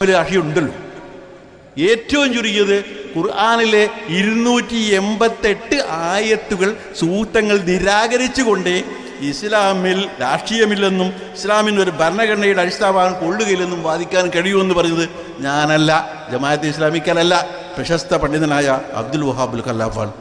ഒരു ഉണ്ടല്ലോ ഏറ്റവും ചുരുങ്ങിയത് ഖുർആാനിലെ ഇരുന്നൂറ്റി എൺപത്തെട്ട് ആയത്തുകൾ സൂക്തങ്ങൾ നിരാകരിച്ചുകൊണ്ടേ ഇസ്ലാമിൽ രാഷ്ട്രീയമില്ലെന്നും ഇസ്ലാമിന് ഒരു ഭരണഘടനയുടെ അടിസ്ഥാനം കൊള്ളുകയില്ലെന്നും വാദിക്കാൻ കഴിയുമെന്ന് പറഞ്ഞത് ഞാനല്ല ജമാഅത്ത് ഇസ്ലാമിക്കലല്ല പ്രശസ്ത പണ്ഡിതനായ അബ്ദുൽ വഹാബുൽ ഖല്ലാഫാണ്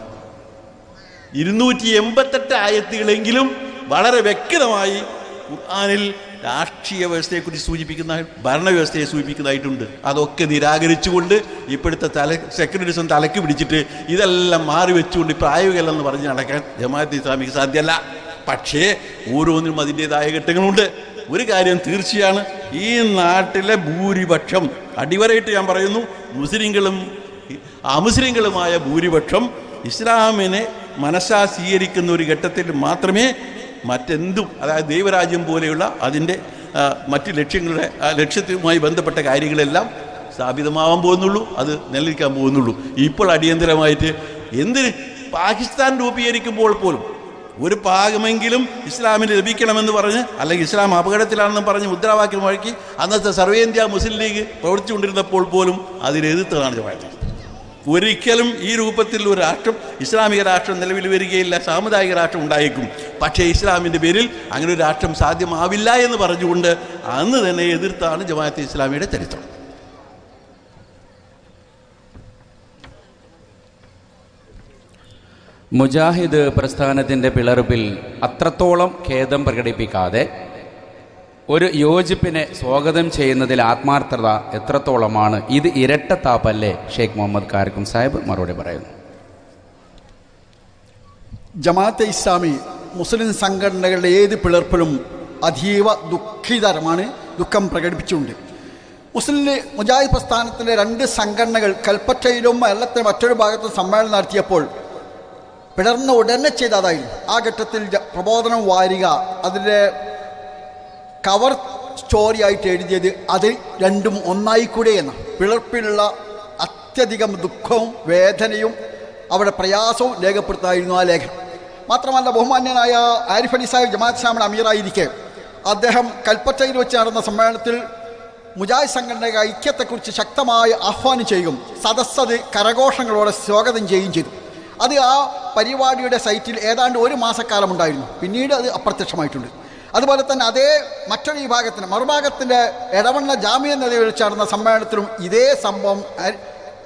ഇരുന്നൂറ്റി എൺപത്തെട്ട് ആയത്തുകളെങ്കിലും വളരെ വ്യക്തമായി ഖുർആാനിൽ രാഷ്ട്രീയ വ്യവസ്ഥയെക്കുറിച്ച് സൂചിപ്പിക്കുന്ന ഭരണവ്യവസ്ഥയെ സൂചിപ്പിക്കുന്നതായിട്ടുണ്ട്. അതൊക്കെ നിരാകരിച്ചുകൊണ്ട് ഇപ്പോഴത്തെ തല സെക്രട്ടറിസം തലക്ക് പിടിച്ചിട്ട് ഇതെല്ലാം മാറി വെച്ചുകൊണ്ട് പ്രായോഗികമല്ലെന്ന് പറഞ്ഞ് നടക്കാൻ ജമാഅത്ത് ഇസ്ലാമിക്ക് സാധ്യമല്ല. പക്ഷേ ഓരോന്നിനും അതിന്റെതായ ഘട്ടങ്ങളുണ്ട്. ഒരു കാര്യം തീർച്ചയാണ്. ഈ നാട്ടിലെ ഭൂരിപക്ഷം അടിവരയിട്ട് ഞാൻ പറയുന്നു മുസ്ലിങ്ങളും അമുസ്ലിങ്ങളുമായ ഭൂരിപക്ഷം ഇസ്ലാമിനെ മനസ്സാ സ്വീകരിക്കുന്ന ഒരു ഘട്ടത്തിൽ മാത്രമേ മറ്റെന്തും അതായത് ദൈവരാജ്യം പോലെയുള്ള അതിന്റെ മറ്റ് ലക്ഷ്യങ്ങളുടെ ആ, ലക്ഷ്യത്തുമായി ബന്ധപ്പെട്ട കാര്യങ്ങളെല്ലാം സ്ഥാപിതമാവാൻ പോകുന്നുള്ളൂ അത് നിലനിൽക്കാൻ പോകുന്നുള്ളൂ. ഇപ്പോൾ അടിയന്തരമായിട്ട് എന്തിന് പാകിസ്ഥാൻ രൂപീകരിക്കുമ്പോൾ പോലും ഒരു ഭാഗമെങ്കിലും ഇസ്ലാമിന് ലഭിക്കണമെന്ന് പറഞ്ഞ് അല്ലെങ്കിൽ ഇസ്ലാം അപകടത്തിലാണെന്ന് പറഞ്ഞ് മുദ്രാവാക്യം വഴക്കി അന്നത്തെ സർവേന്ത്യ മുസ്ലിം ലീഗ് പ്രവർത്തിച്ചുകൊണ്ടിരുന്നപ്പോൾ പോലും അതിനെതിർത്തതാണ് ജമാഅത്ത്. ഒരിക്കലും ഈ രൂപത്തിൽ ഒരു രാഷ്ട്രം ഇസ്ലാമിക രാഷ്ട്രം നിലവിൽ വരികയില്ല സാമുദായിക രാഷ്ട്രം ഉണ്ടായേക്കും. പക്ഷേ ഇസ്ലാമിന്റെ പേരിൽ അങ്ങനെ ഒരു രാഷ്ട്രം സാധ്യമാവില്ല എന്ന് പറഞ്ഞുകൊണ്ട് അന്ന് തന്നെ എതിർത്താണ് ജമാഅത്തെ ഇസ്ലാമിയുടെ ചരിത്രം. മുജാഹിദ് പ്രസ്ഥാനത്തിന്റെ പിളർപ്പിൽ അത്രത്തോളം ഖേദം പ്രകടിപ്പിക്കാതെ ഒരു യോജിപ്പിനെ സ്വാഗതം ചെയ്യുന്നതിൽ ആത്മാർത്ഥത എത്രത്തോളമാണ്? ഇത് ഇരട്ടത്താപ്പല്ലേ ഷെയ്ഖ് മുഹമ്മദ് കാരക്കും സാഹിബ് മറുപടി പറയുന്നു. ജമാഅത്തെ ഇസ്ലാമി മുസ്ലിം സംഘടനകളുടെ ഏത് പിളർപ്പിലും അതീവ ദുഃഖിതരമാണ് ദുഃഖം പ്രകടിപ്പിച്ചുകൊണ്ട്. മുസ്ലിം മുജാഹിദ് പ്രസ്ഥാനത്തിലെ രണ്ട് സംഘടനകൾ കൽപ്പറ്റയിലും കേരളത്തിലെ മറ്റൊരു ഭാഗത്തും സമ്മേളനം നടത്തിയപ്പോൾ പിളർന്ന ഉടനെ ചെയ്ത അതായിരുന്നു ആ ഘട്ടത്തിൽ പ്രബോധനം വാരിക അതിന്റെ കവർ സ്റ്റോറിയായിട്ട് എഴുതിയത് അത് രണ്ടും ഒന്നായി ഒന്നായിക്കൂടെ എന്ന. പിളർപ്പിലുള്ള അത്യധികം ദുഃഖവും വേദനയും അവിടെ പ്രയാസവും രേഖപ്പെടുത്തായിരുന്നു ആ ലേഖനം. മാത്രമല്ല ബഹുമാന്യനായ ആരിഫ് അലി സാഹിബ് ജമാഅത്ത് ഇസ്ലാമിയുടെ അമീറായിരിക്കെ അദ്ദേഹം കൽപ്പറ്റയിൽ വെച്ച് നടന്ന സമ്മേളനത്തിൽ മുജാഹിദ് സംഘടനയുടെ ഐക്യത്തെക്കുറിച്ച് ശക്തമായി ആഹ്വാനം ചെയ്യുകയും സദസ്സത് കരഘോഷങ്ങളോടെ സ്വാഗതം ചെയ്യുകയും ചെയ്തു. അത് ആ പരിപാടിയുടെ സൈറ്റിൽ ഏതാണ്ട് ഒരു മാസക്കാലം ഉണ്ടായിരുന്നു പിന്നീട് അത് അപ്രത്യക്ഷമായിട്ടുണ്ട്. അതുപോലെ തന്നെ അതേ മറ്റൊരു വിഭാഗത്തിന് മറുഭാഗത്തിന്റെ ഇടവണ്ണ ജാമ്യ നിലയിൽ ചേർന്ന സമ്മേളനത്തിലും ഇതേ സംഭവം ജമാഅത്ത്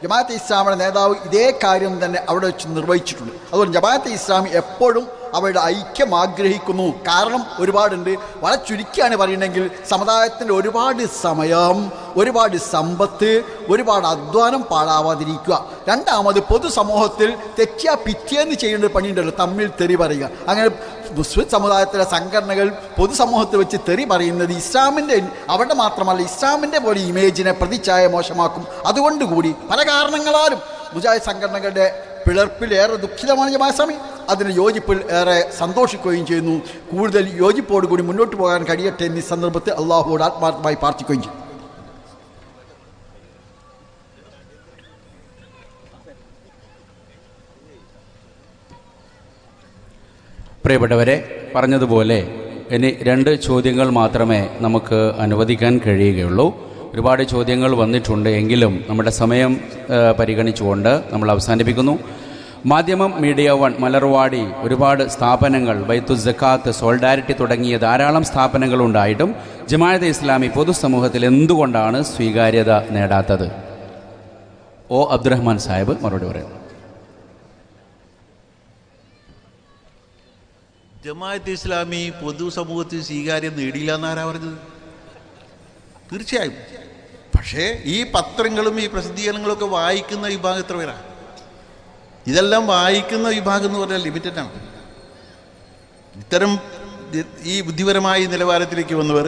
ജമാഅത്തെ ഇസ്ലാമിയുടെ നേതാവ് ഇതേ കാര്യം തന്നെ അവിടെ വെച്ച് നിർവഹിച്ചിട്ടുണ്ട്. അതുകൊണ്ട് ജമാഅത്തെ ഇസ്ലാമി എപ്പോഴും അവരുടെ ഐക്യം ആഗ്രഹിക്കുന്നു കാരണം ഒരുപാടുണ്ട്. വളരെ ചുരുക്കിയാണ് പറയുന്നെങ്കിൽ സമുദായത്തിന്റെ ഒരുപാട് സമയം ഒരുപാട് സമ്പത്ത് ഒരുപാട് അധ്വാനം പാഴാവാതിരിക്കുക. രണ്ടാമത് പൊതുസമൂഹത്തിൽ തെറ്റിയ പിറ്റേന്ന് ചെയ്യേണ്ട പണിയുണ്ടല്ലോ തമ്മിൽ തെറി പറയുക. അങ്ങനെ മുസ്ലിം സമുദായത്തിലെ സംഘടനകൾ പൊതുസമൂഹത്തിൽ വെച്ച് തെറി പറയുന്നത് ഇസ്ലാമിന്റെ അവിടെ മാത്രമല്ല ഇസ്ലാമിന്റെ പോലെ ഇമേജിനെ പ്രതിച്ഛായ മോശമാക്കും. അതുകൊണ്ട് കൂടി പല കാരണങ്ങളാലും മുജാഹിദ് സംഘടനകളുടെ പിളർപ്പിൽ ഏറെ ദുഃഖിതമാണ് ജമാസ്വാമി അതിന് യോജിപ്പിൽ ഏറെ സന്തോഷിക്കുകയും ചെയ്യുന്നു. കൂടുതൽ യോജിപ്പോടുകൂടി മുന്നോട്ട് പോകാൻ കഴിയട്ടെ എന്നീ സന്ദർഭത്തിൽ അള്ളാഹുവോട് ആത്മാർത്ഥമായി പ്രാർത്ഥിക്കുകയും ചെയ്യും പ്രിയപ്പെട്ടവരെ പറഞ്ഞതുപോലെ ഇനി രണ്ട് ചോദ്യങ്ങൾ മാത്രമേ നമുക്ക് അനുവദിക്കാൻ കഴിയുകയുള്ളൂ. ഒരുപാട് ചോദ്യങ്ങൾ വന്നിട്ടുണ്ട് എങ്കിലും നമ്മുടെ സമയം പരിഗണിച്ചുകൊണ്ട് നമ്മൾ അവസാനിപ്പിക്കുന്നു. മാധ്യമം മീഡിയ വൺ മലർവാടി ഒരുപാട് സ്ഥാപനങ്ങൾ ബൈത്തു ജക്കാത്ത് സോൾഡാരിറ്റി തുടങ്ങിയ ധാരാളം സ്ഥാപനങ്ങൾ ഉണ്ടായിട്ടും ജമാഅത്തെ ഇസ്ലാമി പൊതുസമൂഹത്തിൽ എന്തുകൊണ്ടാണ് സ്വീകാര്യത നേടാത്തത്? ഒ അബ്ദുറഹ്മാൻ സാഹിബ് മറുപടി പറയുന്നു. ജമാഅത്ത് ഇസ്ലാമി പൊതുസമൂഹത്തിൽ സ്വീകാര്യം നേടിയില്ല എന്നാരാ പറഞ്ഞത്? തീർച്ചയായും. പക്ഷേ ഈ പത്രങ്ങളും ഈ പ്രസിദ്ധീകരണങ്ങളൊക്കെ വായിക്കുന്ന വിഭാഗം എത്ര പേരാ? ഇതെല്ലാം വായിക്കുന്ന വിഭാഗം എന്ന് പറഞ്ഞാൽ ലിമിറ്റഡ് ആണ്. ഇത്തരം ഈ ബുദ്ധിപരമായ നിലവാരത്തിലേക്ക് വന്നവർ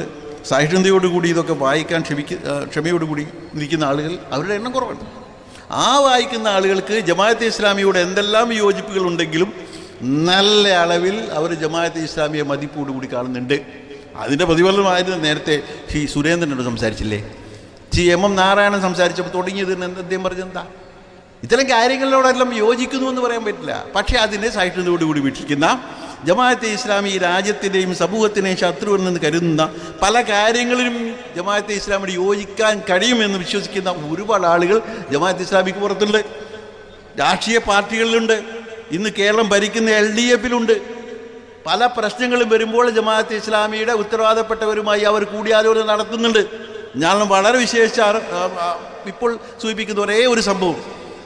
സഹിഷ്ണുതയോടുകൂടി ഇതൊക്കെ വായിക്കാൻ ക്ഷമിക്ക ക്ഷമയോടുകൂടി നിൽക്കുന്ന ആളുകൾ അവരുടെ എണ്ണം കുറവാണ്. ആ വായിക്കുന്ന ആളുകൾക്ക് ജമാഅത്തെ ഇസ്ലാമിയോട് എന്തെല്ലാം യോജിപ്പുകൾ ഉണ്ടെങ്കിലും നല്ല അളവിൽ അവർ ജമാഅത്തെ ഇസ്ലാമിയെ മതിപ്പോടുകൂടി കാണുന്നുണ്ട്. അതിന്റെ പ്രതിഫലനമായിരുന്നു നേരത്തെ ഈ സുരേന്ദ്രനോട് സംസാരിച്ചില്ലേ? ശ്രീ എം എം നാരായണൻ സംസാരിച്ചപ്പോൾ തുടങ്ങിയത് അദ്ദേഹം പറഞ്ഞെന്താ ഇത്തരം കാര്യങ്ങളിലോടെല്ലാം യോജിക്കുന്നു എന്ന് പറയാൻ പറ്റില്ല. പക്ഷേ അതിനെ സഹിഷ്ണുതയോടുകൂടി വീക്ഷിക്കുന്ന ജമാഅത്തെ ഇസ്ലാമി രാജ്യത്തിന്റെയും രാജ്യത്തിന്റെയും സമൂഹത്തിനെയും ശത്രുവെന്ന് കരുതുന്ന പല കാര്യങ്ങളിലും ജമാഅത്തെ ഇസ്ലാമിയുടെ യോജിക്കാൻ കഴിയുമെന്ന് വിശ്വസിക്കുന്ന ഒരുപാട് ആളുകൾ ജമാഅത്തെ ഇസ്ലാമിക്ക് പുറത്തുണ്ട്. രാഷ്ട്രീയ പാർട്ടികളിലുണ്ട്. ഇന്ന് കേരളം ഭരിക്കുന്ന എൽ ഡി എഫിലുണ്ട്. പല പ്രശ്നങ്ങളും വരുമ്പോൾ ജമാഅത്ത് ഇസ്ലാമിയുടെ ഉത്തരവാദപ്പെട്ടവരുമായി അവർ കൂടിയാലോചന നടത്തുന്നുണ്ട്. ഞാൻ വളരെ വിശേഷിച്ച ഇപ്പോൾ സൂചിപ്പിക്കുന്ന ഒരേ ഒരു സംഭവം.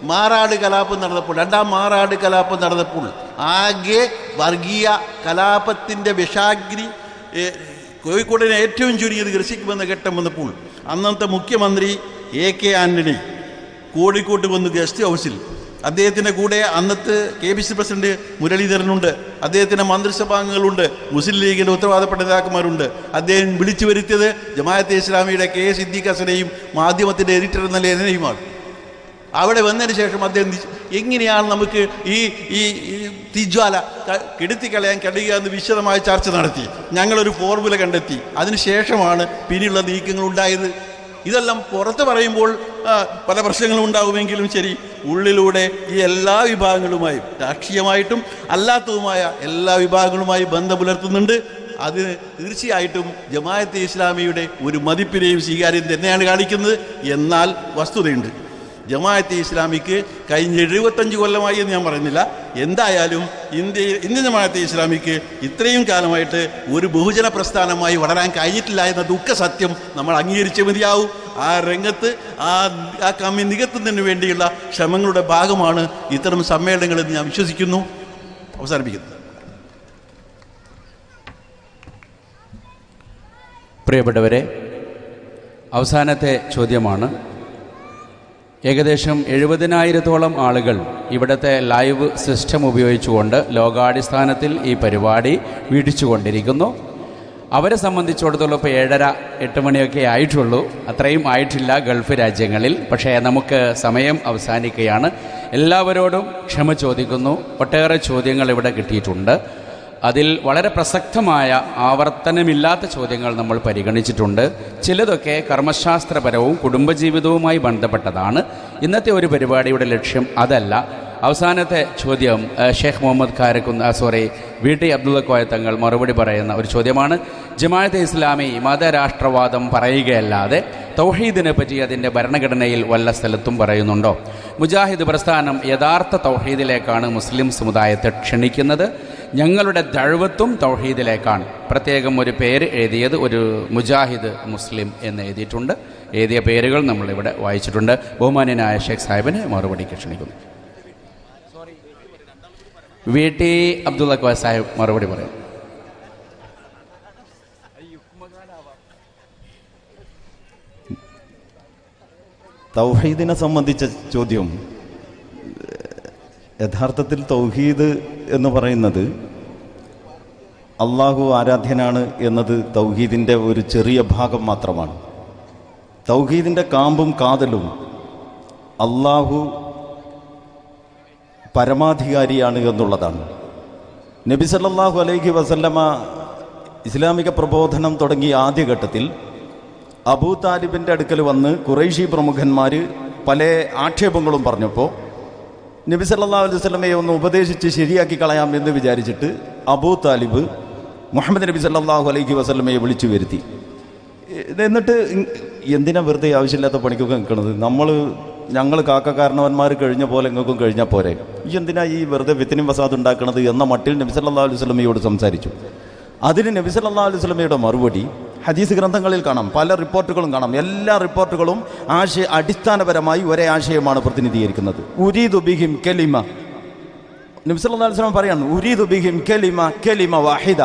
മാറാട് കലാപം നടന്നപ്പോൾ രണ്ടാം മാറാട് കലാപം നടന്നപ്പോൾ ആകെ വർഗീയ കലാപത്തിന്റെ വിഷാഗ്നി കോഴിക്കോടിനെ ഏറ്റവും ചുരുങ്ങിയത് ഗ്രസിക്കുമെന്ന ഘട്ടം വന്നപ്പോൾ അന്നത്തെ മുഖ്യമന്ത്രി എ കെ ആന്റണി കോഴിക്കോട്ട് വന്നു ഗസ്റ്റ് ഹൗസിൽ അദ്ദേഹത്തിന്റെ കൂടെ അന്നത്തെ കെ പി സി പ്രസിഡന്റ് മുരളീധരനുണ്ട് അദ്ദേഹത്തിന്റെ മന്ത്രിസഭാംഗങ്ങളുണ്ട് മുസ്ലിം ലീഗിന്റെ ഉത്തരവാദപ്പെട്ട നേതാക്കന്മാരുണ്ട് അദ്ദേഹം വിളിച്ചു വരുത്തിയത് ജമാഅത്തെ ഇസ്ലാമിയുടെ കെ സിദ്ദീഖ് ഹസനെയും മാധ്യമത്തിന്റെ എഡിറ്റർ എന്ന ലേഖനയുമാണ്. അവിടെ വന്നതിന് ശേഷം അദ്ദേഹം എങ്ങനെയാണ് നമുക്ക് ഈ ഈ തിജ്വാല കെടുത്തിക്കളയാൻ കഴിയുക എന്ന് വിശദമായ ചർച്ച നടത്തി. ഞങ്ങളൊരു ഫോർമുല കണ്ടെത്തി. അതിനുശേഷമാണ് പിന്നെയുള്ള നീക്കങ്ങൾ ഉണ്ടായത്. ഇതെല്ലാം പുറത്ത് പറയുമ്പോൾ പല പ്രശ്നങ്ങളും ഉണ്ടാകുമെങ്കിലും ശരി ഉള്ളിലൂടെ ഈ എല്ലാ വിഭാഗങ്ങളുമായും രാഷ്ട്രീയമായിട്ടും അല്ലാത്തതുമായ എല്ലാ വിഭാഗങ്ങളുമായി ബന്ധം പുലർത്തുന്നുണ്ട്. അത് തീർച്ചയായിട്ടും ജമായത്തെ ഇസ്ലാമിയുടെ ഒരു മതിപ്പിനെയും സ്വീകാര്യം തന്നെയാണ് കാണിക്കുന്നത്. എന്നാൽ വസ്തുതയുണ്ട്. ജമാഅത്തെ ഇസ്ലാമിക്ക് കഴിഞ്ഞ എഴുപത്തഞ്ച് കൊല്ലമായി എന്ന് ഞാൻ പറയുന്നില്ല. എന്തായാലും ഇന്ത്യയിൽ ഇന്ത്യൻ ജമാഅത്ത് ഇസ്ലാമിക്ക് ഇത്രയും കാലമായിട്ട് ഒരു ബഹുജന പ്രസ്ഥാനമായി വളരാൻ കഴിഞ്ഞിട്ടില്ല എന്ന ദുഃഖ സത്യം. നമ്മൾ അംഗീകരിച്ചേ മതിയാവും. ആ രംഗത്ത് ആ ആ കമ്മി നികത്തുന്നതിന് വേണ്ടിയുള്ള ശ്രമങ്ങളുടെ ഭാഗമാണ് ഇത്തരം സമ്മേളനങ്ങളെന്ന് ഞാൻ വിശ്വസിക്കുന്നു. അവസാനിപ്പിക്കുന്നു. പ്രിയപ്പെട്ടവരെ അവസാനത്തെ ചോദ്യമാണ് ഏകദേശം എഴുപതിനായിരത്തോളം ആളുകൾ ഇവിടുത്തെ ലൈവ് സിസ്റ്റം ഉപയോഗിച്ചുകൊണ്ട് ലോകാടിസ്ഥാനത്തിൽ ഈ പരിപാടി വീടിച്ചുകൊണ്ടിരിക്കുന്നു അവരെ സംബന്ധിച്ചിടത്തോളം ഇപ്പോൾ ഏഴര എട്ട് മണിയൊക്കെ ആയിട്ടുള്ളൂ. അത്രയും ആയിട്ടില്ല ഗൾഫ് രാജ്യങ്ങളിൽ. പക്ഷേ നമുക്ക് സമയം അവസാനിക്കുകയാണ്. എല്ലാവരോടും ക്ഷമ ചോദിക്കുന്നു. ഒട്ടേറെ ചോദ്യങ്ങൾ ഇവിടെ കിട്ടിയിട്ടുണ്ട്. അതിൽ വളരെ പ്രസക്തമായ ആവർത്തനമില്ലാത്ത ചോദ്യങ്ങൾ നമ്മൾ പരിഗണിച്ചിട്ടുണ്ട്. ചിലതൊക്കെ കർമ്മശാസ്ത്രപരവും കുടുംബജീവിതവുമായി ബന്ധപ്പെട്ടതാണ്. ഇന്നത്തെ ഒരു പരിപാടിയുടെ ലക്ഷ്യം അതല്ല. അവസാനത്തെ ചോദ്യം Sheikh Muhammad Karakkunnu sorry V. T. Abdulla Koya Thangal മറുപടി പറയുന്ന ഒരു ചോദ്യമാണ്. ജമാഅത്തെ ഇസ്ലാമി മതരാഷ്ട്രവാദം പറയുകയല്ലാതെ തൗഹീദിനെ പറ്റി അതിന്റെ ഭരണഘടനയിൽ വല്ല സ്ഥലത്തും പറയുന്നുണ്ടോ? മുജാഹിദ് പ്രസ്ഥാനം യഥാർത്ഥ തൗഹീദിലേക്കാണ് മുസ്ലിം സമുദായത്തെ ക്ഷണിക്കുന്നത്. ഞങ്ങളുടെ ദഴവത്വം തൗഹീദിലേക്കാണ്. പ്രത്യേകം ഒരു പേര് എഴുതിയത് ഒരു മുജാഹിദ് മുസ്ലിം എന്ന് എഴുതിയിട്ടുണ്ട്. എഴുതിയ പേരുകൾ നമ്മളിവിടെ വായിച്ചിട്ടുണ്ട്. ബഹുമാന്യനായ ഷേഖ് സാഹിബിനെ മറുപടിക്ക് ക്ഷണിക്കുന്നു. വി ടി അബ്ദുള്ള കോയ സാഹിബ് മറുപടി പറയും. തൗഹീദിനെ സംബന്ധിച്ച ചോദ്യം യഥാർത്ഥത്തിൽ തൗഹീദ് എന്ന് പറയുന്നത് അള്ളാഹു ആരാധ്യനാണ് എന്നത് തൗഹീദിന്റെ ഒരു ചെറിയ ഭാഗം മാത്രമാണ്. തൗഹീദിന്റെ കാമ്പും കാതലും അള്ളാഹു പരമാധികാരിയാണ് എന്നുള്ളതാണ്. നബി സല്ലാഹു അലൈഹി വസല്ലമ ഇസ്ലാമിക പ്രബോധനം തുടങ്ങിയ ആദ്യഘട്ടത്തിൽ അബൂ താലിബിന്റെ അടുക്കൽ വന്ന് കുറേശി പ്രമുഖന്മാർ പല ആക്ഷേപങ്ങളും പറഞ്ഞപ്പോൾ നബി സല്ലാ അലൈഹി സ്വലമയെ ഒന്ന് ഉപദേശിച്ച് ശരിയാക്കി കളയാം എന്ന് വിചാരിച്ചിട്ട് അബൂ താലിബ് മുഹമ്മദ് നബി സല്ലാഹു അലൈഹി വസ്ലമയെ വിളിച്ചു വരുത്തി. എന്നിട്ട് എന്തിനാ വെറുതെ ആവശ്യമില്ലാത്ത പണിക്കൊക്കെ നിൽക്കുന്നത് നമ്മൾ ഞങ്ങൾ കാക്കക്കാരണവന്മാർ കഴിഞ്ഞ പോലെ നിങ്ങൾക്കും കഴിഞ്ഞാൽ പോരെ. ഈ എന്തിനാ ഈ വെറുതെ വിത്തിനും വസാദ് ഉണ്ടാക്കുന്നത് എന്ന മട്ടിൽ നബി സല്ലല്ലാഹു അലൈഹി വസല്ലമയോട് സംസാരിച്ചു. അതിന് നബി സല്ലല്ലാഹു അലൈഹി വസല്ലമയുടെ മറുപടി ഹദീസ് ഗ്രന്ഥങ്ങളിൽ കാണാം പല റിപ്പോർട്ടുകളും കാണാം. എല്ലാ റിപ്പോർട്ടുകളും ആശയ അടിസ്ഥാനപരമായി ഒരേ ആശയമാണ് പ്രതിനിധീകരിക്കുന്നത്. ഉരീദു ബിഹിം കലിമ. നബി സല്ലല്ലാഹു അലൈഹി വസല്ലം പറയാണ് ഉരീദു ബിഹിം കലിമ കലിമ വാഹിദ.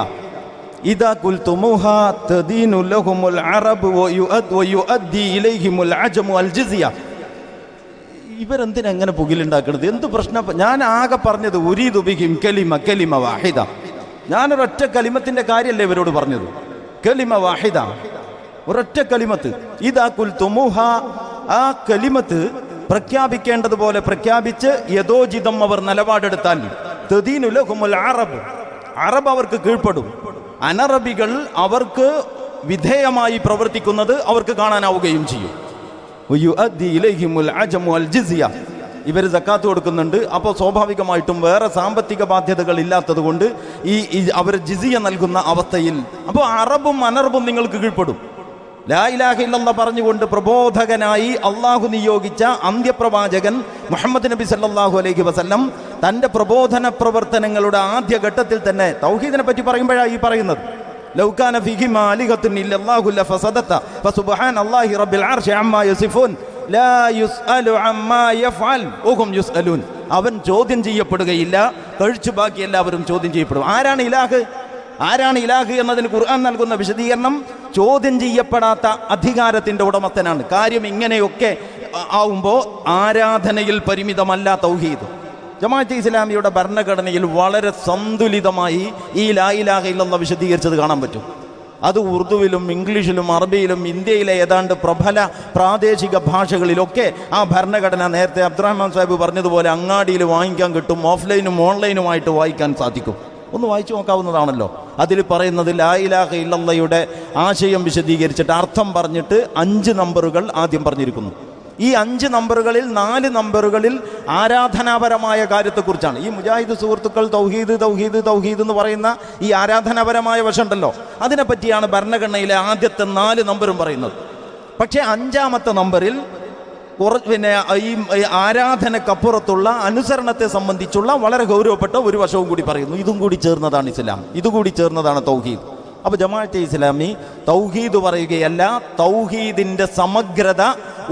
ഇദാ കുൽതുമുഹ തദീനു ലഹുമുൽ അറബ് വയുഅദ് വയുഅദ്ദി ഇലൈഹിമുൽ അജമു അൽ ജിസിയ. ഇവരെന്തിനാ എങ്ങനെ പുകിലുണ്ടാക്കണത്? എന്ത് പ്രശ്നം? ഞാൻ ആകെ പറഞ്ഞത് ഉരീദു ബിഹിം കലിമ കലിമ വാഹിദ. ഞാനൊരൊറ്റ കലിമത്തിന്റെ കാര്യമല്ലേ ഇവരോട് പറഞ്ഞത്? കലിമ വാഹിദ. ഒരൊറ്റ കലിമത്ത്. ഇതാ കുൽത്തുമുഹ ആ കലിമത്ത് പ്രഖ്യാപിക്കേണ്ടതുപോലെ പ്രഖ്യാപിച്ച് യഥോചിതം അവർ നിലപാടെടുത്താൽ അറബ്. അറബ് അവർക്ക് കീഴ്പ്പെടും. അനറബികൾ അവർക്ക് വിധേയമായി പ്രവർത്തിക്കുന്നത് അവർക്ക് കാണാനാവുകയും ചെയ്യും. ഇവർ സക്കാത്ത് കൊടുക്കുന്നുണ്ട്. അപ്പോൾ സ്വാഭാവികമായിട്ടും വേറെ സാമ്പത്തിക ബാധ്യതകൾ ഇല്ലാത്തത് കൊണ്ട് ഈ അവർ ജിസിയ നൽകുന്ന അവസ്ഥയിൽ. അപ്പോൾ അറബും അനറബും നിങ്ങൾക്ക് കീഴ്പ്പെടും. ലാ ഇലാഹ ഇല്ലല്ലാഹ് പറഞ്ഞുകൊണ്ട് പ്രബോധകനായി അള്ളാഹു നിയോഗിച്ച അന്ത്യപ്രവാചകൻ മുഹമ്മദ് നബി സല്ലാഹു അലൈഹി വസല്ലം തന്റെ പ്രബോധന പ്രവർത്തനങ്ങളുടെ ആദ്യ ഘട്ടത്തിൽ തന്നെ തൗഹീദിനെ പറ്റി പറയുമ്പോഴാണ് ഈ പറയുന്നത്. ലൗകാന ഫിഹി മാലികത്തുൻ ഇല്ലല്ലാഹു ലഫസദത ഫസുബ്ഹാന അല്ലാഹി റബ്ബിൽ അർശി അമ്മാ യസിഫൂൻ. അവൻ ചോദ്യം ചെയ്യപ്പെടുകയില്ല. കഴിച്ചു ബാക്കി എല്ലാവരും ചോദ്യം ചെയ്യപ്പെടും. ആരാണ് ഇലാഹ്? ആരാണ് ഇലാഹ് എന്നതിന് ഖുർആൻ നൽകുന്ന വിശദീകരണം ചോദ്യം ചെയ്യപ്പെടാത്ത അധികാരത്തിന്റെ ഉടമസ്ഥനാണ്. കാര്യം ഇങ്ങനെയൊക്കെ ആവുമ്പോൾ ആരാധനയിൽ പരിമിതമല്ല തൗഹീദ്. ജമാഅത്ത് ഇസ്ലാമിയുടെ ഭരണഘടനയിൽ വളരെ സന്തുലിതമായി ഈ ലാ ഇലാഹ ഇല്ലെന്ന് വിശദീകരിച്ചത് കാണാൻ പറ്റും. അത് ഉറുദുവിലും ഇംഗ്ലീഷിലും അറബിയിലും ഇന്ത്യയിലെ ഏതാണ്ട് പ്രബല പ്രാദേശിക ഭാഷകളിലൊക്കെ ആ ഭരണഘടന നേരത്തെ അബ്ദുറഹ്മാൻ സാഹിബ് പറഞ്ഞതുപോലെ അങ്ങാടിയിൽ വാങ്ങിക്കാൻ കിട്ടും ഓഫ്ലൈനും ഓൺലൈനുമായിട്ട് വായിക്കാൻ സാധിക്കും. ഒന്ന് വായിച്ചു നോക്കാവുന്നതാണല്ലോ. അതിൽ പറയുന്നത് ലായിലാഹ ഇല്ലയുടെ ആശയം വിശദീകരിച്ചിട്ട് അർത്ഥം പറഞ്ഞിട്ട് അഞ്ച് നമ്പറുകൾ ആദ്യം പറഞ്ഞിരിക്കുന്നു. ഈ അഞ്ച് നമ്പറുകളിൽ നാല് നമ്പറുകളിൽ ആരാധനാപരമായ കാര്യത്തെക്കുറിച്ചാണ്. ഈ മുജാഹിദ് സുഹൃത്തുക്കൾ തൗഹീദ് തൗഹീദ് തൗഹീദ് എന്ന് പറയുന്ന ഈ ആരാധനാപരമായ വശമുണ്ടല്ലോ. അതിനെപ്പറ്റിയാണ് ഭരണഘടനയിലെ ആദ്യത്തെ നാല് നമ്പറും പറയുന്നത്. പക്ഷേ അഞ്ചാമത്തെ നമ്പറിൽ പിന്നെ ഈ ആരാധനക്കപ്പുറത്തുള്ള അനുസരണത്തെ സംബന്ധിച്ചുള്ള വളരെ ഗൗരവപ്പെട്ട ഒരു വശവും കൂടി പറയുന്നു. ഇതും കൂടി ചേർന്നതാണ് ഇസ്ലാം. ഇതുകൂടി ചേർന്നതാണ് തൗഹീദ്. അപ്പോൾ ജമാഅത്തെ ഇസ്ലാമി തൗഹീദ് പറയുകയല്ല തൗഹീദിന്റെ സമഗ്രത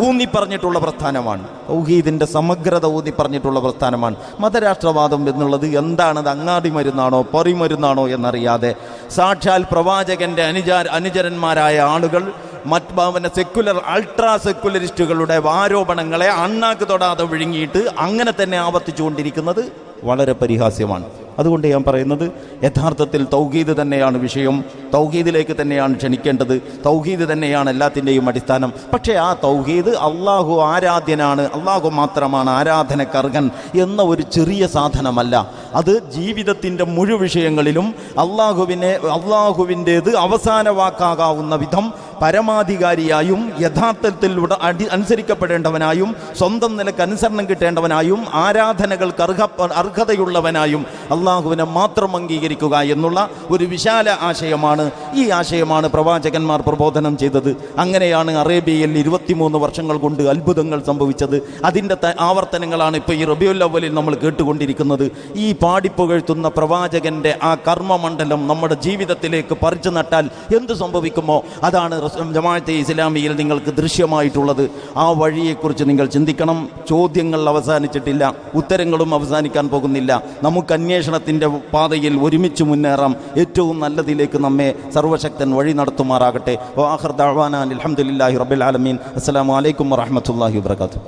ഊന്നി പറഞ്ഞിട്ടുള്ള പ്രസ്ഥാനമാണ്. തൗഹീദിന്റെ സമഗ്രത ഊന്നി പറഞ്ഞിട്ടുള്ള പ്രസ്ഥാനമാണ്. മതരാഷ്ട്രവാദം എന്നുള്ളത് എന്താണത് അങ്ങാടി മരുന്നാണോ പറി മരുന്നാണോ എന്നറിയാതെ സാക്ഷാൽ പ്രവാചകന്റെ അനുചാര അനുചരന്മാരായ ആളുകൾ മറ്റ് സെക്കുലർ അൾട്രാ സെക്കുലറിസ്റ്റുകളുടെ ആരോപണങ്ങളെ അണ്ണാക്ക് തൊടാതെ വിഴുങ്ങിയിട്ട് അങ്ങനെ തന്നെ ആവർത്തിച്ചുകൊണ്ടിരിക്കുന്നത് വളരെ പരിഹാസ്യമാണ്. അതുകൊണ്ട് ഞാൻ പറയുന്നത് യഥാർത്ഥത്തിൽ തൗഹീദ് തന്നെയാണ് വിഷയം. തൗഹീദിലേക്ക് തന്നെയാണ് ക്ഷണിക്കേണ്ടത്. തൗഹീദ് തന്നെയാണ് എല്ലാത്തിന്റെയും അടിസ്ഥാനം. പക്ഷേ ആ തൗഹീദ് അള്ളാഹു ആരാധ്യനാണ്. അള്ളാഹു മാത്രമാണ് ആരാധനക്കർഹൻ എന്ന ഒരു ചെറിയ സാധനമല്ല. അത് ജീവിതത്തിന്റെ മുഴുവിഷയങ്ങളിലും അള്ളാഹുവിനെ അള്ളാഹുവിന്റേത് അവസാന വാക്കാകാവുന്ന വിധം പരമാധികാരിയായും യഥാർത്ഥത്തിൽ ഉട അടി അനുസരിക്കപ്പെടേണ്ടവനായും സ്വന്തം നിലയ്ക്ക് അനുസരണം കിട്ടേണ്ടവനായും ആരാധനകൾക്ക് അർഹ അർഹതയുള്ളവനായും അള്ളാഹുവിനെ മാത്രം അംഗീകരിക്കുക എന്നുള്ള ഒരു വിശാല ആശയമാണ്. ഈ ആശയമാണ് പ്രവാചകന്മാർ പ്രബോധനം ചെയ്തത്. അങ്ങനെയാണ് അറേബ്യയിൽ ഇരുപത്തിമൂന്ന് വർഷങ്ങൾ കൊണ്ട് അത്ഭുതങ്ങൾ സംഭവിച്ചത്. അതിന്റെ ആവർത്തനങ്ങളാണ് ഇപ്പോൾ ഈ റബിയുൽ അവലിൽ നമ്മൾ കേട്ടുകൊണ്ടിരിക്കുന്നത്. ഈ പാടിപ്പുകഴ്ത്തുന്ന പ്രവാചകന്റെ ആ കർമ്മമണ്ഡലം നമ്മുടെ ജീവിതത്തിലേക്ക് പറിച്ചു നട്ടാൽ എന്ത് സംഭവിക്കുമോ? അതാണ് ജമാഅത്തെ ഇസ്ലാമിയിൽ നിങ്ങൾക്ക് ദൃശ്യമായിട്ടുള്ളത് ആ വഴിയെക്കുറിച്ച് നിങ്ങൾ ചിന്തിക്കണം. ചോദ്യങ്ങൾ അവസാനിച്ചിട്ടില്ല. ഉത്തരങ്ങളും അവസാനിക്കാൻ പോകുന്നില്ല. നമുക്ക് അന്വേഷണത്തിന്റെ പാതയിൽ ഒരുമിച്ച് മുന്നേറാം. ഏറ്റവും നല്ലതിലേക്ക് നമ്മെ സർവശക്തൻ വഴി നടത്തുമാറാകട്ടെ. വാഹർ ദഅ്വാനാൻ അൽഹംദുലില്ലാഹി റബ്ബിൽ ആലമീൻ. അസ്സാം വലൈക്കും വറഹ്മത്തുള്ളാഹി വാത്തു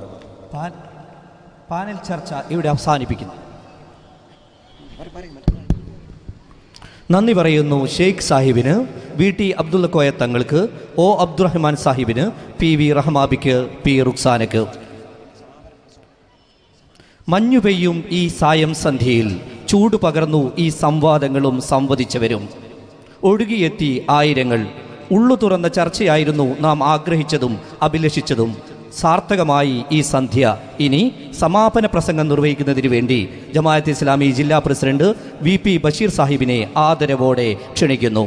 പാനൽ ചർച്ച ഇവിടെ അവസാനിപ്പിക്കുന്നു. നന്ദി പറയുന്നു ഷെയ്ഖ് സാഹിബിന് വി ടി അബ്ദുള്ള കോയ തങ്ങൾക്ക് ഒ അബ്ദുറഹ്മാൻ സാഹിബിന് പി വി റഹ്മാബിക്ക് പി റുക്സാനക്ക് മഞ്ഞു പെയ്യും ഈ സായം സന്ധ്യയിൽ ചൂട് പകർന്നു ഈ സംവാദങ്ങളും സംവദിച്ചവരും. ഒഴുകിയെത്തി ആയിരങ്ങൾ ഉള്ളു തുറന്ന ചർച്ചയായിരുന്നു നാം ആഗ്രഹിച്ചതും അഭിലഷിച്ചതും. സാർത്ഥകമായി ഈ സന്ധ്യ ഇനി സമാപന പ്രസംഗം നിർവഹിക്കുന്നതിന് വേണ്ടി ജമാഅത്ത് ഇസ്ലാമി ജില്ലാ പ്രസിഡന്റ് വി പി ബഷീർ സാഹിബിനെ ആദരവോടെ ക്ഷണിക്കുന്നു.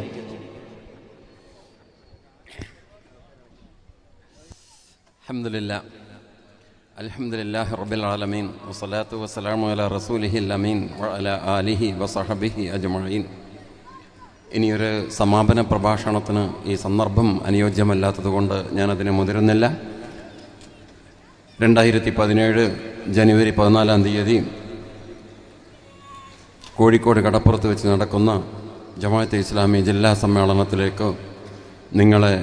റസൂലിഹി അമീൻ വസഹബിഹി ഇനിയൊരു സമാപന പ്രഭാഷണത്തിന് ഈ സന്ദർഭം അനുയോജ്യമല്ലാത്തതുകൊണ്ട് ഞാനതിനെ മുതിരുന്നില്ല. രണ്ടായിരത്തി പതിനേഴ് ജനുവരി പതിനാലാം തീയതി കോഴിക്കോട് കടപ്പുറത്ത് വെച്ച് നടക്കുന്ന ജമാഅത്തെ ഇസ്ലാമി ജില്ലാ സമ്മേളനത്തിലേക്ക് നിങ്ങളെ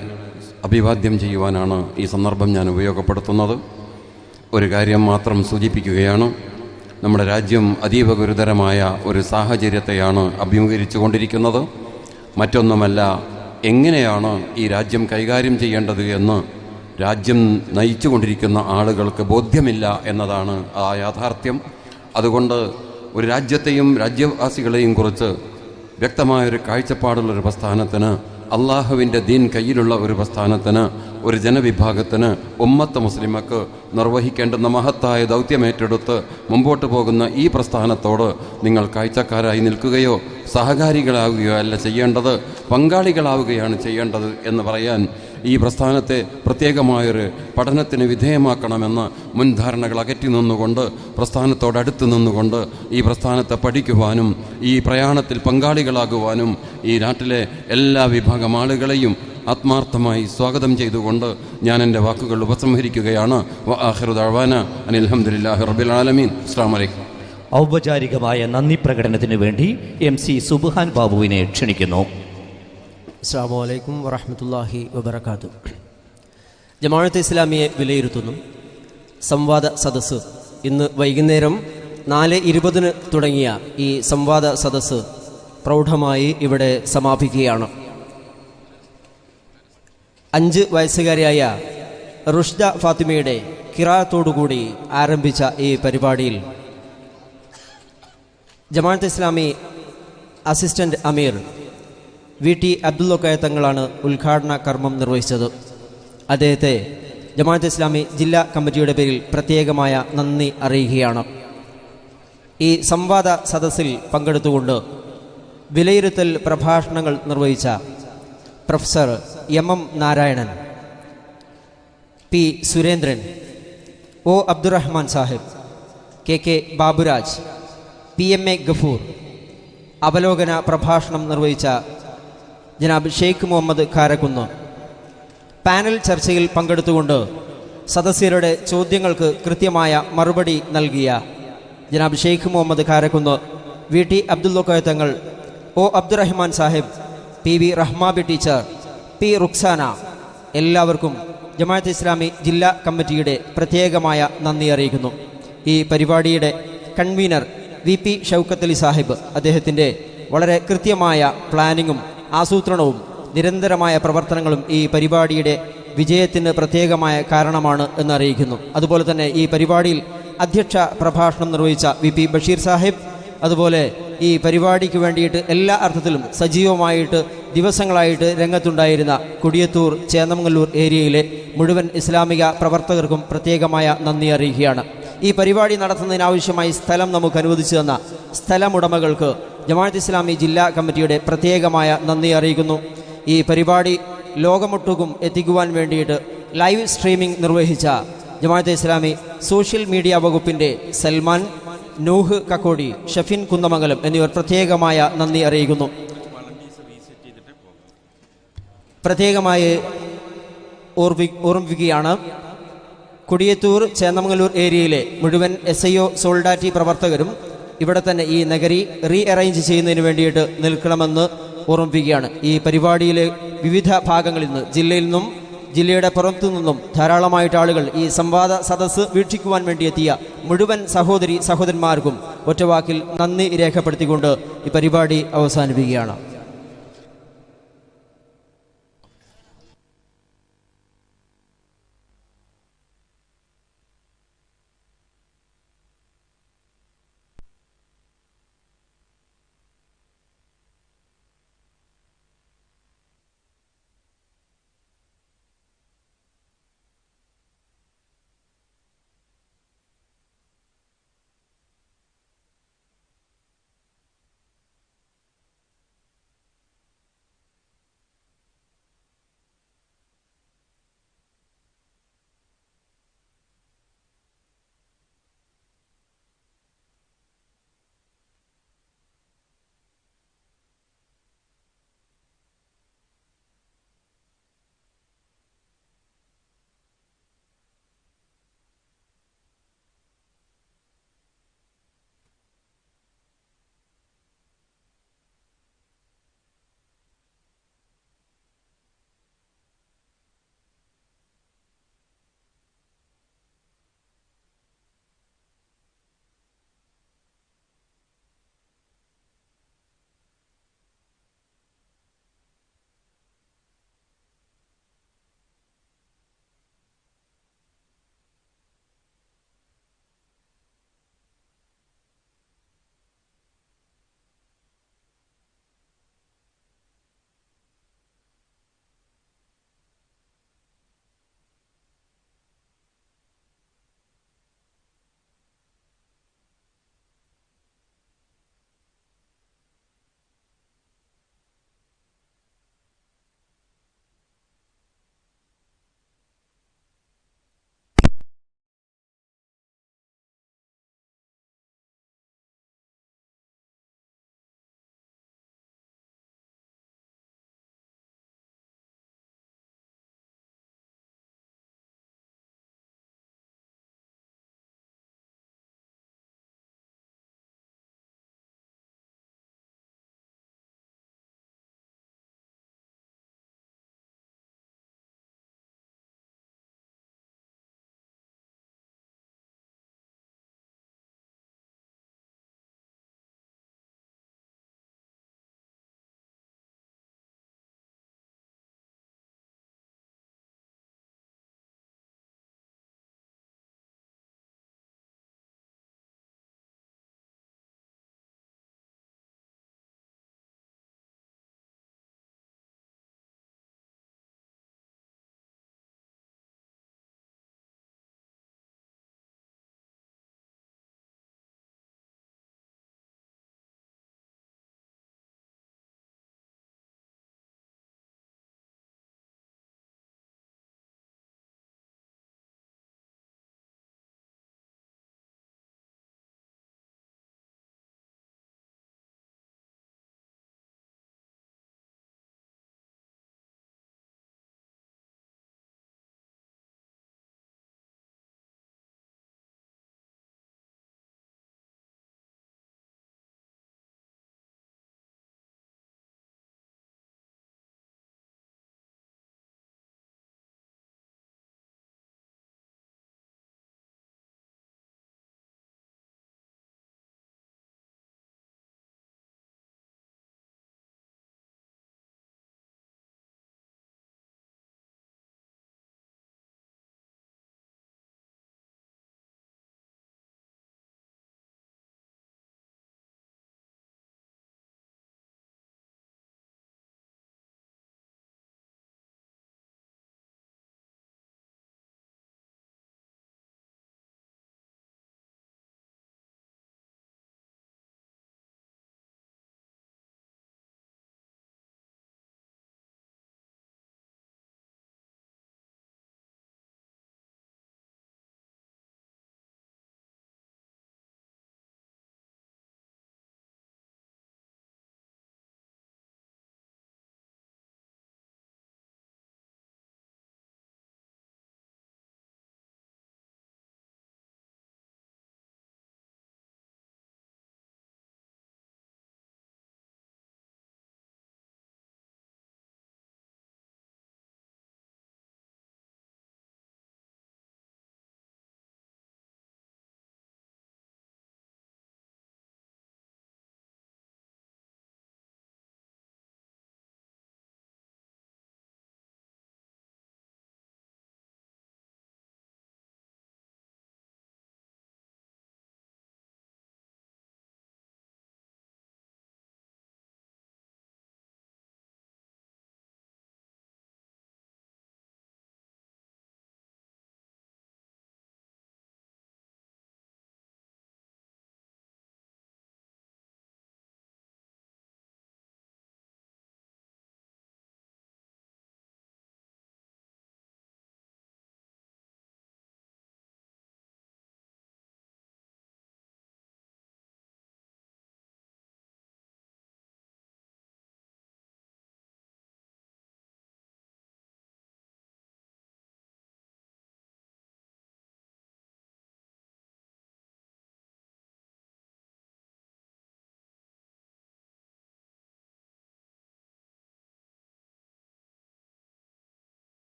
അഭിവാദ്യം ചെയ്യുവാനാണ് ഈ സന്ദർഭം ഞാൻ ഉപയോഗപ്പെടുത്തുന്നത്. ഒരു കാര്യം മാത്രം സൂചിപ്പിക്കുകയാണ്. നമ്മുടെ രാജ്യം അതീവ ഗുരുതരമായ ഒരു സാഹചര്യത്തെയാണ് അഭിമുഖീകരിച്ചു കൊണ്ടിരിക്കുന്നത്. മറ്റൊന്നുമല്ല എങ്ങനെയാണ് ഈ രാജ്യം കൈകാര്യം ചെയ്യേണ്ടത് എന്ന് രാജ്യം നയിച്ചുകൊണ്ടിരിക്കുന്ന ആളുകൾക്ക് ബോധ്യമില്ല എന്നതാണ് ആ യാഥാർത്ഥ്യം. അതുകൊണ്ട് ഒരു രാജ്യത്തെയും രാജ്യവാസികളെയും കുറിച്ച് വ്യക്തമായൊരു കാഴ്ചപ്പാടുള്ള ഒരു പ്രസ്ഥാനത്തിന് അള്ളാഹുവിന്റെ ദീൻ കയ്യിലുള്ള ഒരു പ്രസ്ഥാനത്തിന് ഒരു ജനവിഭാഗത്തിന് ഉമ്മത്ത് മുസ്ലിമക്ക് നിർവഹിക്കേണ്ടുന്ന മഹത്തായ ദൗത്യമേറ്റെടുത്ത് മുമ്പോട്ട് പോകുന്ന ഈ പ്രസ്ഥാനത്തോട് നിങ്ങൾ കാഴ്ചക്കാരായി നിൽക്കുകയോ സഹകാരികളാവുകയോ അല്ല ചെയ്യേണ്ടത് പങ്കാളികളാവുകയാണ് ചെയ്യേണ്ടത് എന്ന് പറയാൻ ഈ പ്രസ്ഥാനത്തെ പ്രത്യേകമായൊരു പഠനത്തിന് വിധേയമാക്കണമെന്ന് മുൻധാരണകൾ അകറ്റി നിന്നുകൊണ്ട് പ്രസ്ഥാനത്തോടടുത്ത് നിന്നുകൊണ്ട് ഈ പ്രസ്ഥാനത്തെ പഠിക്കുവാനും ഈ പ്രയാണത്തിൽ പങ്കാളികളാകുവാനും ഈ നാട്ടിലെ എല്ലാ വിഭാഗം ആളുകളെയും ആത്മാർത്ഥമായി സ്വാഗതം ചെയ്തുകൊണ്ട് ഞാൻ എന്റെ വാക്കുകൾ ഉപസംഹരിക്കുകയാണ്. ആലമീൻ. ഔപചാരികമായ നന്ദി പ്രകടനത്തിന് വേണ്ടി എം സി സുബുഹാൻ ബാബുവിനെ ക്ഷണിക്കുന്നു. അസ്സാം വലൈക്കും വറഹമത്തല്ലാഹി വബർക്കാത്തു ജമാഅത്ത് ഇസ്ലാമിയെ വിലയിരുത്തുന്നു. സംവാദ സദസ്സ് ഇന്ന് വൈകുന്നേരം നാല് ഇരുപതിന് തുടങ്ങിയ ഈ സംവാദ സദസ്സ് പ്രൗഢമായി ഇവിടെ സമാപിക്കുകയാണ്. അഞ്ച് വയസ്സുകാരിയായ റുഷ്ദ ഫാത്തിമയുടെ കിറാത്തോടുകൂടി ആരംഭിച്ച ഈ പരിപാടിയിൽ Jamaat Islami assistant Ameer V T Abdullakoya തങ്ങളാണ് ഉദ്ഘാടന കർമ്മം നിർവഹിച്ചത്. അദ്ദേഹത്തെ ജമാഅത്ത് ഇസ്ലാമി ജില്ലാ കമ്മിറ്റിയുടെ പേരിൽ പ്രത്യേകമായ നന്ദി അറിയിക്കുകയാണ്. ഈ സംവാദ സദസ്സിൽ പങ്കെടുത്തുകൊണ്ട് വിലയിരുത്തൽ പ്രഭാഷണങ്ങൾ നിർവഹിച്ച professor M M Narayanan P Surendran O Abdurahman Sahib K K Baburaj P M A Gafoor അവലോകന പ്രഭാഷണം നിർവഹിച്ച ജനാബ് ഷെയ്ഖ് മുഹമ്മദ് കാരക്കുന്ന്. പാനൽ ചർച്ചയിൽ പങ്കെടുത്തുകൊണ്ട് സദസ്യരുടെ ചോദ്യങ്ങൾക്ക് കൃത്യമായ മറുപടി നൽകിയ ജനാബ് Sheikh Muhammad Karakkunnu. V. T. Thangal O. Abdurahman Sahib P. V. Rahmabi teacher P. Ruksana എല്ലാവർക്കും ജമാഅത്ത് ഇസ്ലാമി ജില്ലാ കമ്മിറ്റിയുടെ പ്രത്യേകമായ നന്ദി അറിയിക്കുന്നു. ഈ പരിപാടിയുടെ convener V. P. Shoukathali Sahib അദ്ദേഹത്തിന്റെ വളരെ കൃത്യമായ പ്ലാനിങ്ങും ആസൂത്രണവും നിരന്തരമായ പ്രവർത്തനങ്ങളും ഈ പരിപാടിയുടെ വിജയത്തിന് പ്രത്യേകമായ കാരണമാണ് എന്നറിയിക്കുന്നു. അതുപോലെ തന്നെ ഈ പരിപാടിയിൽ അധ്യക്ഷ പ്രഭാഷണം നിർവഹിച്ച വി പി ബഷീർ സാഹിബ് അതുപോലെ ഈ പരിപാടിക്ക് വേണ്ടിയിട്ട് എല്ലാ അർത്ഥത്തിലും സജീവമായിട്ട് ദിവസങ്ങളായിട്ട് രംഗത്തുണ്ടായിരുന്ന കുടിയത്തൂർ ചേന്നമംഗല്ലൂർ ഏരിയയിലെ മുഴുവൻ ഇസ്ലാമിക പ്രവർത്തകർക്കും പ്രത്യേകമായ നന്ദി അറിയിക്കുകയാണ്. ഈ പരിപാടി നടത്തുന്നതിനാവശ്യമായി സ്ഥലം നമുക്ക് അനുവദിച്ചു തന്ന സ്ഥലമുടമകൾക്ക് ജമാഅത്ത് ഇസ്ലാമി ജില്ലാ കമ്മിറ്റിയുടെ പ്രത്യേകമായ നന്ദി അറിയിക്കുന്നു. ഈ പരിപാടി ലോകമൊട്ടുക്കും എത്തിക്കുവാൻ വേണ്ടിയിട്ട് ലൈവ് സ്ട്രീമിംഗ് നിർവഹിച്ച ജമാഅത്ത് ഇസ്ലാമി സോഷ്യൽ മീഡിയ വകുപ്പിന്റെ സൽമാൻ നൂഹ് കക്കോടി ഷഫിൻ കുന്നമംഗലം എന്നിവർ പ്രത്യേകമായ നന്ദി അറിയിക്കുന്നു. പ്രത്യേകമായി ഓർമ്മി ഓർമ്മിപ്പിക്കുകയാണ് കൊടിയത്തൂർ ചേന്നമംഗലൂർ ഏരിയയിലെ മുഴുവൻ എസ് ഐ ഒ സോൾഡാറ്റി പ്രവർത്തകരും ഇവിടെ തന്നെ ഈ നഗരി റീ അറേഞ്ച് ചെയ്യുന്നതിന് വേണ്ടിയിട്ട് നിൽക്കണമെന്ന് ഓർമ്മിപ്പിക്കുകയാണ്. ഈ പരിപാടിയിലെ വിവിധ ഭാഗങ്ങളിൽ നിന്ന് ജില്ലയിൽ നിന്നും ജില്ലയുടെ പുറത്തു നിന്നും ധാരാളമായിട്ട് ആളുകൾ ഈ സംവാദ സദസ്സ് വീക്ഷിക്കുവാൻ വേണ്ടി എത്തിയ മുഴുവൻ സഹോദരി സഹോദരന്മാർക്കും ഒറ്റവാക്കിൽ നന്ദി രേഖപ്പെടുത്തിക്കൊണ്ട് ഈ പരിപാടി അവസാനിപ്പിക്കുകയാണ്.